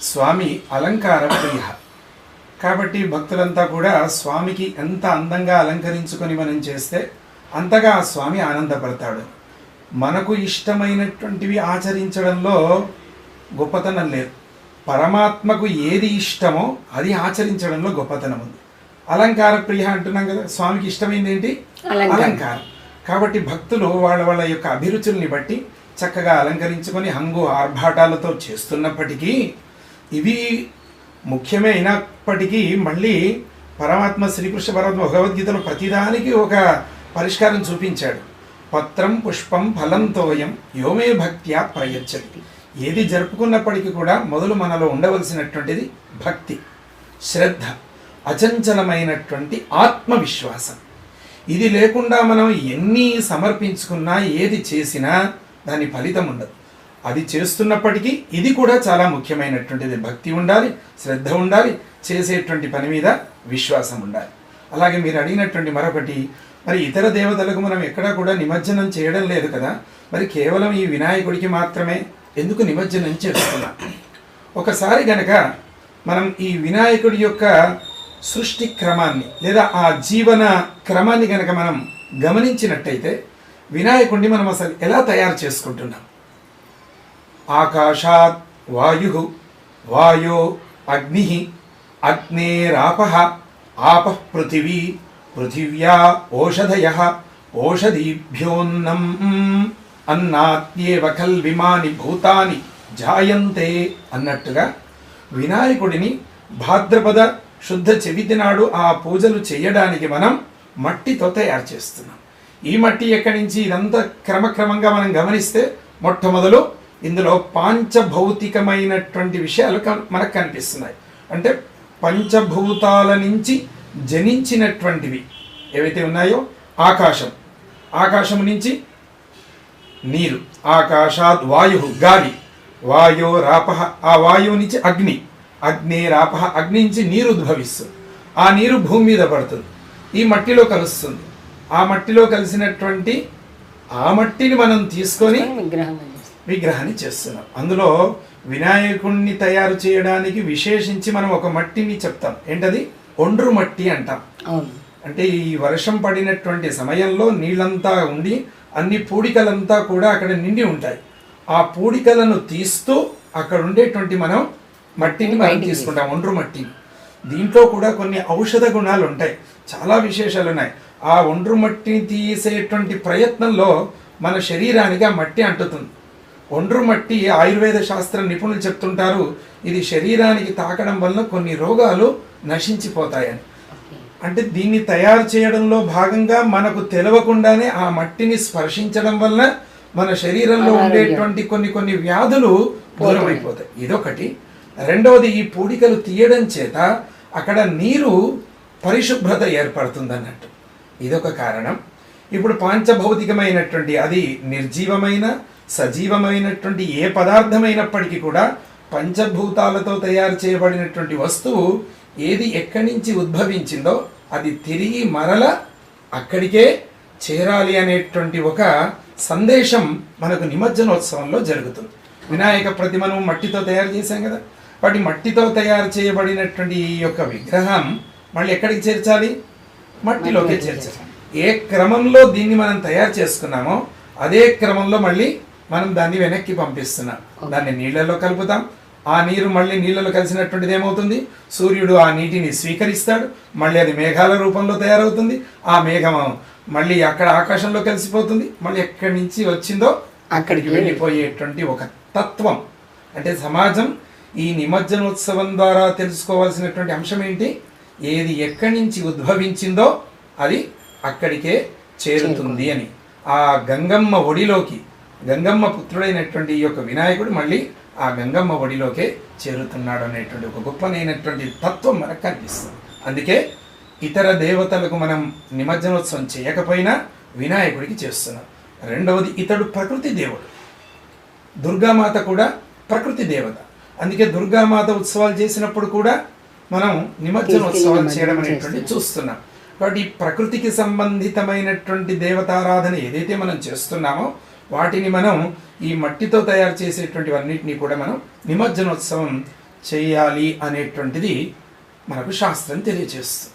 స్వామి అలంకార ప్రియ కాబట్టి భక్తులంతా కూడా స్వామికి ఎంత అందంగా అలంకరించుకొని మనం చేస్తే అంతగా స్వామి ఆనందపడతాడు. మనకు ఇష్టమైనటువంటివి ఆచరించడంలో గొప్పతనం లేదు. పరమాత్మకు ఏది ఇష్టమో అది ఆచరించడంలో గొప్పతనం ఉంది. అలంకార ప్రియ అంటున్నాం కదా స్వామికి ఇష్టమైంది ఏంటి. అలంకారం. కాబట్టి భక్తులు వాళ్ళ వాళ్ళ యొక్క అభిరుచుల్ని బట్టి చక్కగా అలంకరించుకొని హంగు ఆర్భాటాలతో చేస్తున్నప్పటికీ ఇవి ముఖ్యమే అయినప్పటికీ మళ్ళీ పరమాత్మ శ్రీకృష్ణ పరమాత్మ భగవద్గీతలో ప్రతిదానికి ఒక పరిష్కారం చూపించాడు. పత్రం పుష్పం ఫలం తోయం యోమే భక్త్యా ప్రయచ్చతి. ఏది జరుపుకున్నప్పటికీ కూడా మొదలు మనలో ఉండవలసినటువంటిది భక్తి శ్రద్ధ అచంచలమైనటువంటి ఆత్మవిశ్వాసం. ఇది లేకుండా మనం ఎన్ని సమర్పించుకున్నా ఏది చేసినా దాని ఫలితం ఉండదు. అది చేస్తున్నప్పటికీ ఇది కూడా చాలా ముఖ్యమైనటువంటిది. భక్తి ఉండాలి శ్రద్ధ ఉండాలి చేసేటువంటి పని మీద విశ్వాసం ఉండాలి. అలాగే మీరు అడిగినటువంటి మరొకటి మరి ఇతర దేవతలకు మనం ఎక్కడా కూడా నిమజ్జనం చేయడం లేదు కదా. మరి కేవలం ఈ వినాయకుడికి మాత్రమే ఎందుకు నిమజ్జనం చేస్తున్నాం? ఒకసారి గనక మనం ఈ వినాయకుడి యొక్క సృష్టి క్రమాన్ని లేదా ఆ జీవన క్రమాన్ని గనక మనం గమనించినట్టయితే వినాయకుడిని మనం అసలు ఎలా తయారు చేసుకుంటున్నాం? ఆకాశాత్ వాయు వాయో అగ్ని అగ్నేరాప ఆప పృథివీ పృథివ్యా ఓషధయ ఓషధీభ్యోన్నం అన్నాత్యేవ కల్విమాని భూతాని జాయంతే అన్నట్టుగా వినాయకుడిని భాద్రపద శుద్ధ చెవితి నాడు ఆ పూజలు చేయడానికి మనం మట్టితో తయారు చేస్తున్నాం. ఈ మట్టి ఎక్కడి నుంచి ఇదంతా క్రమక్రమంగా మనం గమనిస్తే మొట్టమొదలు ఇందులో పాంచభౌతికమైనటువంటి విషయాలు మనకు కనిపిస్తున్నాయి. అంటే పంచభూతాల నుంచి జనించినటువంటివి ఏవైతే ఉన్నాయో ఆకాశం. ఆకాశం నుంచి నీరు. ఆకాశాద్ వాయు గాలి. వాయో రాప ఆ వాయువు నుంచి అగ్ని. అగ్ని రాప అగ్ని నుంచి నీరు ఉద్భవిస్తుంది. ఆ నీరు భూమి మీద పడుతుంది. ఈ మట్టిలో కలుస్తుంది. ఆ మట్టిలో కలిసినటువంటి ఆ మట్టిని మనం తీసుకొని విగ్రహాన్ని చేస్తున్నాం. అందులో వినాయకుణ్ణి తయారు చేయడానికి విశేషించి మనం ఒక మట్టిని చెప్తాం. ఏంటది? ఒండ్రు మట్టి అంటాం. అవును. అంటే ఈ వర్షం పడినటువంటి సమయంలో నీళ్ళంతా ఉండి అన్ని పూడికలంతా కూడా అక్కడ నిండి ఉంటాయి. ఆ పూడికలను తీస్తూ అక్కడ ఉండేటువంటి మనం మట్టిని మనం తీసుకుంటాం ఒండ్రు మట్టిని. దీంట్లో కూడా కొన్ని ఔషధ గుణాలు ఉంటాయి. చాలా విశేషాలు ఉన్నాయి. ఆ ఒండ్రు మట్టిని తీసేటువంటి ప్రయత్నంలో మన శరీరానికి ఆ మట్టి అంటుతుంది. ఒండ్రు మట్టి ఆయుర్వేద శాస్త్ర నిపుణులు చెప్తుంటారు ఇది శరీరానికి తాకడం వల్ల కొన్ని రోగాలు నశించిపోతాయని. అంటే దీన్ని తయారు చేయడంలో భాగంగా మనకు తెలియకుండానే ఆ మట్టిని స్పర్శించడం వల్ల మన శరీరంలో. ఉండేటువంటి కొన్ని కొన్ని వ్యాధులు దూరం అయిపోతాయి ఇదొకటి. రెండవది ఈ పూడికలు తీయడం చేత అక్కడ నీరు పరిశుభ్రత ఏర్పడుతుంది అన్నట్టు ఇదొక కారణం. ఇప్పుడు పాంచభౌతికమైనటువంటి అది నిర్జీవమైన సజీవమైనటువంటి ఏ పదార్థమైనప్పటికీ కూడా పంచభూతాలతో తయారు చేయబడినటువంటి వస్తువు ఏది ఎక్కడి నుంచి ఉద్భవించిందో అది తిరిగి మరల అక్కడికే చేరాలి అనేటువంటి ఒక సందేశం మనకు నిమజ్జనోత్సవంలో జరుగుతుంది. వినాయక ప్రతిమను మట్టితో తయారు చేశాం కదా. వాటి మట్టితో తయారు చేయబడినటువంటి ఈ యొక్క విగ్రహం మళ్ళీ ఎక్కడికి చేర్చాలి? మట్టిలోకి చేర్చాలి. ఏ క్రమంలో దీన్ని మనం తయారు చేసుకున్నామో అదే క్రమంలో మళ్ళీ మనం దాన్ని వెనక్కి పంపిస్తున్నాం. దాన్ని నీళ్ళలో కలుపుతాం. ఆ నీరు మళ్ళీ నీళ్ళలో కలిసినటువంటిది ఏమవుతుంది? సూర్యుడు ఆ నీటిని స్వీకరిస్తాడు. మళ్ళీ అది మేఘాల రూపంలో తయారవుతుంది. ఆ మేఘం మళ్ళీ అక్కడ ఆకాశంలో కలిసిపోతుంది. మళ్ళీ ఎక్కడి నుంచి వచ్చిందో అక్కడికి వెళ్ళిపోయేటువంటి ఒక తత్వం. అంటే సమాజం ఈ నిమజ్జనోత్సవం ద్వారా తెలుసుకోవాల్సినటువంటి అంశం ఏంటి? ఏది ఎక్కడి నుంచి ఉద్భవించిందో అది అక్కడికే చేరుతుంది అని. ఆ గంగమ్మ ఒడిలోకి గంగమ్మ పుత్రుడైనటువంటి ఈ యొక్క వినాయకుడు మళ్ళీ ఆ గంగమ్మ ఒడిలోకే చేరుతున్నాడు అనేటువంటి ఒక గొప్పనైనటువంటి తత్వం మనకు కనిపిస్తుంది. అందుకే ఇతర దేవతలకు మనం నిమజ్జనోత్సవం చేయకపోయినా వినాయకుడికి చేస్తున్నాం. రెండవది ఇతడు ప్రకృతి దేవుడు దుర్గామాత కూడా ప్రకృతి దేవత. అందుకే దుర్గామాత ఉత్సవాలు చేసినప్పుడు కూడా మనం నిమజ్జనోత్సవాలు తీసుకెళ్ళి చేయడం అనేటువంటి చేస్తాం. చూస్తున్నాం. కాబట్టి ఈ ప్రకృతికి సంబంధితమైనటువంటి దేవతారాధన ఏదైతే మనం చేస్తున్నామో వాటిని మనం ఈ మట్టితో తయారు చేసేటువంటివన్నిటిని కూడా మనం నిమజ్జనోత్సవం చేయాలి అనేటువంటిది మనకు శాస్త్రం తెలియజేస్తుంది